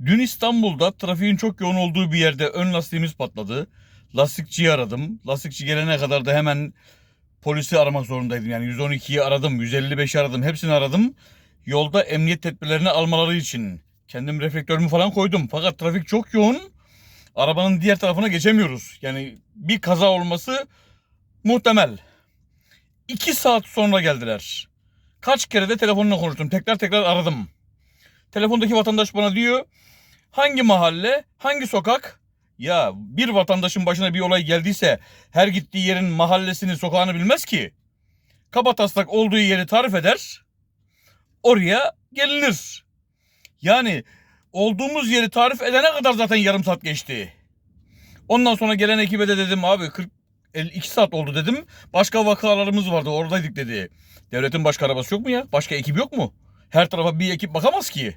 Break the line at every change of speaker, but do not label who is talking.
Dün İstanbul'da trafiğin çok yoğun olduğu bir yerde ön lastiğimiz patladı. Lastikçiyi aradım. Lastikçi gelene kadar da hemen polisi aramak zorundaydım. Yani 112'yi aradım, 155'i aradım. Hepsini aradım. Yolda emniyet tedbirlerini almaları için. Kendim reflektörümü falan koydum. Fakat trafik çok yoğun. Arabanın diğer tarafına geçemiyoruz. Yani bir kaza olması muhtemel. 2 saat sonra geldiler. Kaç kere de telefonla konuştum. Tekrar tekrar aradım. Telefondaki vatandaş bana diyor hangi mahalle, hangi sokak? Ya bir vatandaşın başına bir olay geldiyse her gittiği yerin mahallesini, sokağını bilmez ki. Kabataslak olduğu yeri tarif eder. Oraya gelinir. Yani olduğumuz yeri tarif edene kadar zaten yarım saat geçti. Ondan sonra gelen ekibe de dedim abi 40 52 saat oldu dedim. Başka vakalarımız vardı oradaydık dedi. Devletin başka arabası yok mu ya? Başka ekip yok mu? Her tarafa bir ekip bakamaz ki.